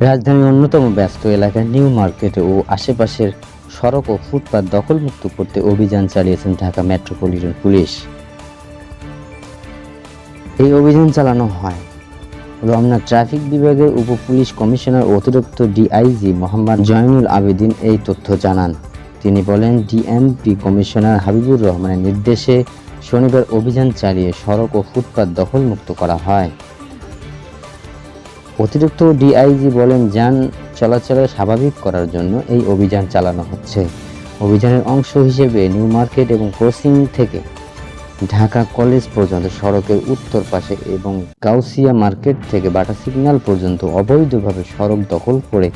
রাজধানীর অন্যতম ব্যস্ত এলাকা নিউ মার্কেট ও আশেপাশের সড়ক ও ফুটপাত দখলমুক্ত করতে অভিযান চালিয়েছেন ঢাকা মেট্রোপলিটন পুলিশ। এই অভিযান চালানো হয়। রমনা ট্রাফিক বিভাগের উপ পুলিশ কমিশনার অতিরিক্ত ডিআইজি মোহাম্মদ জয়নুল আবেদিন এই তথ্য জানান। তিনি বলেন, ডিএমপি কমিশনার হাবিবুর রহমানের নির্দেশে শনিবার অভিযান চালিয়ে সড়ক ও ফুটপাত দখলমুক্ত করা হয়। অতিরিক্ত ডিআইজি বলেন যান চলাচল স্বাভাবিক করার জন্য এই অভিযান চালানো হচ্ছে। অভিযানের অংশ হিসেবে নিউ মার্কেট এবং ক্রসিং থেকে ঢাকা কলেজ পর্যন্ত সড়কের উত্তর পাশে এবং গাউসিয়া মার্কেট থেকে বাটা সিগন্যাল পর্যন্ত অবৈধভাবে সড়ক দখল করে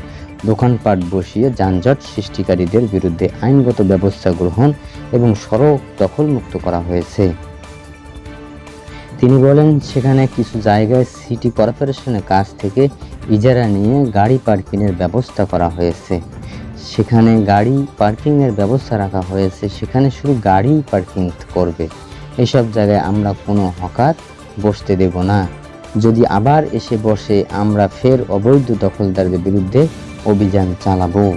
দোকানপাট বসিয়ে যানজট সৃষ্টিকারীদের বিরুদ্ধে আইনগত ব্যবস্থা গ্রহণ এবং সড়ক দখলমুক্ত করা হয়েছে। তিনি বলেন, সেখানে কিছু জায়গায় সিটি কর্পোরেশনের কাছ থেকে ইজারা নিয়ে গাড়ি পার্কিংয়ের ব্যবস্থা করা হয়েছে। সেখানে গাড়ি পার্কিংয়ের ব্যবস্থা রাখা হয়েছে। সেখানে শুধু গাড়ি পার্কিং করবে। এসব জায়গায় আমরা কোনো হকার বসতে দেব না। যদি আবার এসে বসে, আমরা ফের অবৈধ দখলদারদের বিরুদ্ধে অভিযান চালাবো।